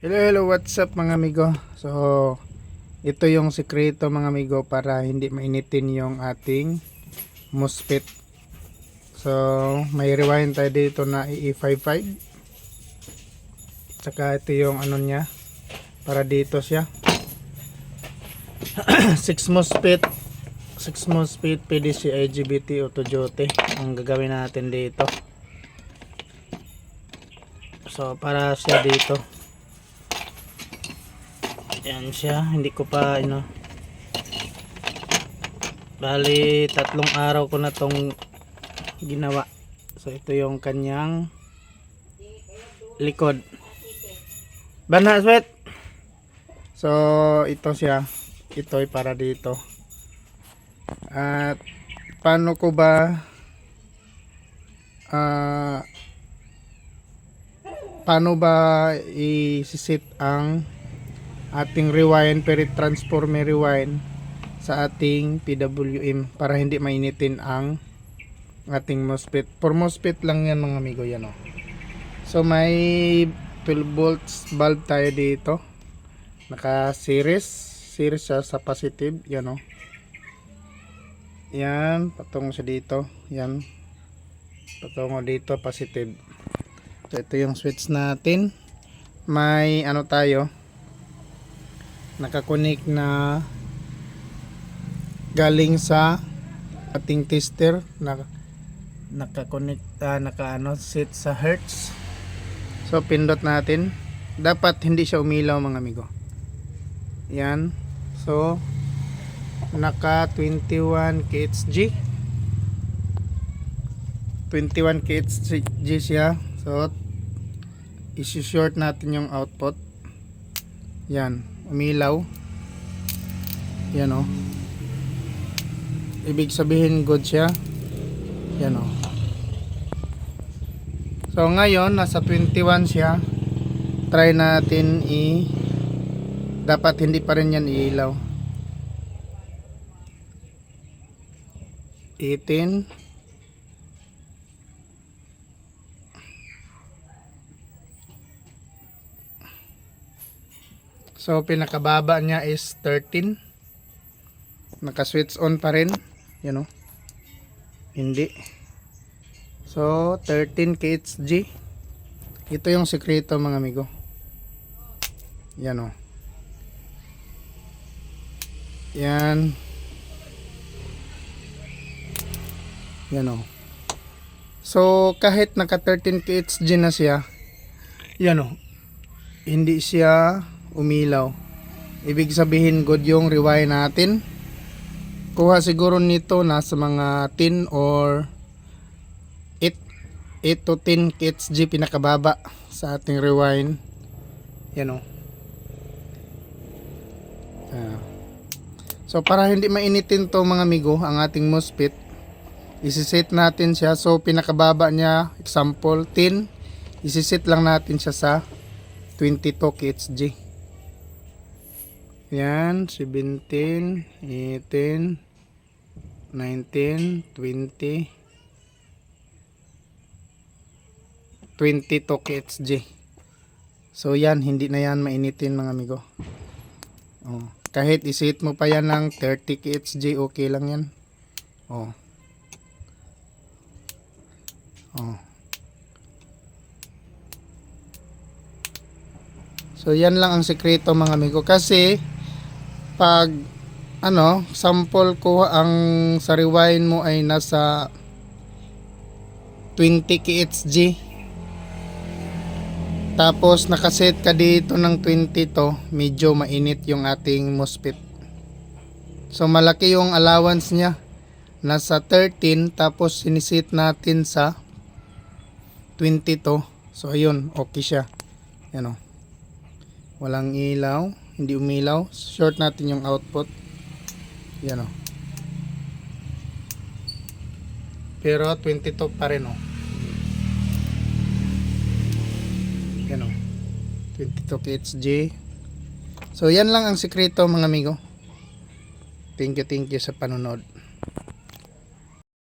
Hello, hello, what's up mga amigo? So, ito yung sikreto mga amigo para hindi mainitin yung ating MOSFET. So, may rewind tayo dito na E55. Tsaka ito yung ano niya. Para dito siya. 6 MOSFET. 6 MOSFET PDC IGBT Auto Jote. Ang gagawin natin dito. So, para siya dito. Ayan siya, hindi ko pa ano. Bali, tatlong araw ko na tong ginawa. So ito yung kanyang likod. Bana sweat. So ito siya. Ito ay para dito. At paano ko ba ah paano ba i-set ang ating rewind perit transformer rewind sa ating PWM para hindi mainitin ang ating MOSFET. For MOSFET lang yan mga amigo yan o. So may 12 volts bulb tayo dito. Naka series. Series siya sa positive. Yan o. Yan. Patungo siya dito. Yan. Patungo dito positive. So ito yung switch natin. May ano tayo nakakonek na galing sa ating tester. Na nakakonek uh, naka ano set sa hertz. So pindot natin. Dapat hindi siya umilaw mga amigo. Yan. So naka 21 kHz 21 kHz siya. So isi-short natin yung output. Yan umilaw yan o ibig sabihin good siya. Yan o so ngayon nasa 21 siya. Try natin i dapat hindi pa rin yan iilaw. 18 So pinakababa niya is 13. Naka-switch on pa rin, you know. Hindi. So 13 kHz. Ito yung sekreto mga amigo. Yan oh. Yan. Yan oh. So kahit naka 13 kHz na siya, yan oh. Hindi siya umilaw. Ibig sabihin good yung rewind natin. Kuha siguro nito nasa mga 10 or 8 8 to 10 kHz pinakababa sa ating rewind. Yan o. Ah. So para hindi mainitin to mga amigo ang ating MOSFET, isiset natin siya. So pinakababa niya, example 10, isiset lang natin siya sa 22 kHz. Yan, 17, 18, 19, 20, 22 kHz. So yan, hindi na yan mainitin mga amigo. Oh, kahit isit mo pa yan ng 30 kHz, okay lang yan. Oh. Oh. So yan lang ang sekreto mga amigo kasi pag ano, sample ko ang sa rewind mo ay nasa 20 kHz. Tapos nakaset ka dito ng 20 to, medyo mainit yung ating MOSFET. So malaki yung allowance niya. Nasa 13 tapos sinisit natin sa 20 to. So ayun, okay siya. Yan o. Walang ilaw hindi umilaw. Short natin yung output. Yan o pero 22 pa rin o yan o 22 kHz so yan lang ang sikreto mga amigo. Thank you thank you sa panonood